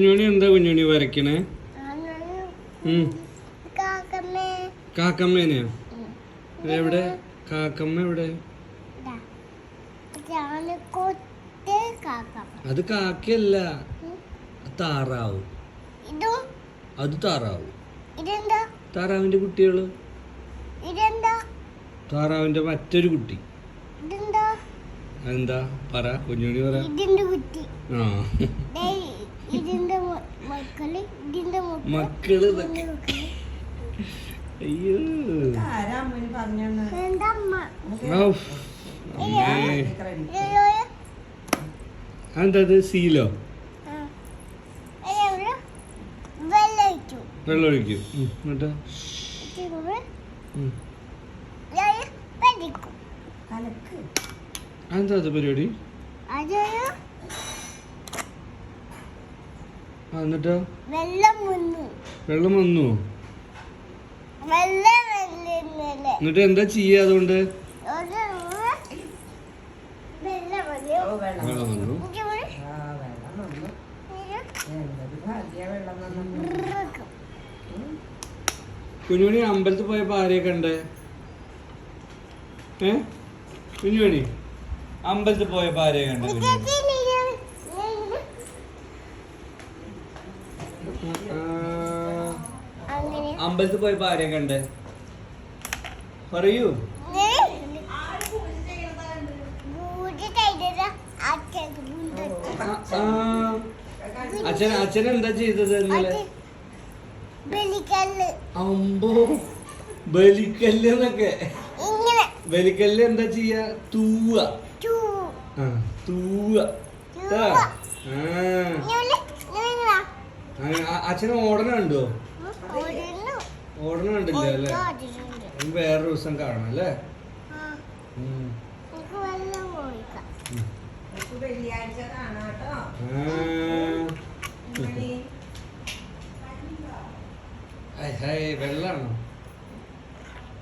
കുഞ്ഞുണി എന്താ കുഞ്ഞുണി വരയ്ക്കണേ? കാക്കമ്മേനെയോ? എവിടെ കാക്കമ്മ എവിടെ? അത് കാക്കയല്ല. താറാവ്. അത് താറാവ്. താറാവിന്റെ കുട്ടികൾ. താറാവിന്റെ മറ്റൊരു കുട്ടി. എന്താ പറ കുഞ്ഞുണി പറ. ആ. ഇതിന്റെ മക്കൾ ഇതിന്റെ മക്കൾ അയ്യോ. എന്താ സീലോ വെള്ളം ഒഴിക്കും എന്നിട്ടോ? അതെന്താ അത് പരിപാടി? അതൊരു ആ എന്നിട്ടോ? വെള്ളം വന്നു. വെള്ളം വന്നു. വെള്ളം എന്നിട്ട് എന്താ ചെയ്യാ അതുകൊണ്ട്? വെള്ളം വന്നു. കുഞ്ഞുമണി അമ്പലത്തിൽ പോയപ്പോ ആരെയൊക്കെ കണ്ടേ? ഏ? കുഞ്ഞുമണി അമ്പലത്തിൽ പോയപ്പോ ആരെയെ കണ്ടേ അമ്പലത്തിൽ പോയപ്പോ ആരെയെ കണ്ടേ? പറയൂ. അച്ഛൻ. അച്ഛൻ എന്താ ചെയ്തത് ഇന്നലെ? അമ്പോ ബലിക്കല്ല് എന്നൊക്കെ ബലിക്കല്ല് എന്താ ചെയ്യാ? തൂവ. തൂവ. ആ. ഓടുന്നു ഓടണ കണ്ടില്ല അല്ലേ? വേറെ ദിവസം കാണാം അല്ലേ? വെള്ളിയാഴ്ച വെള്ളാണോ?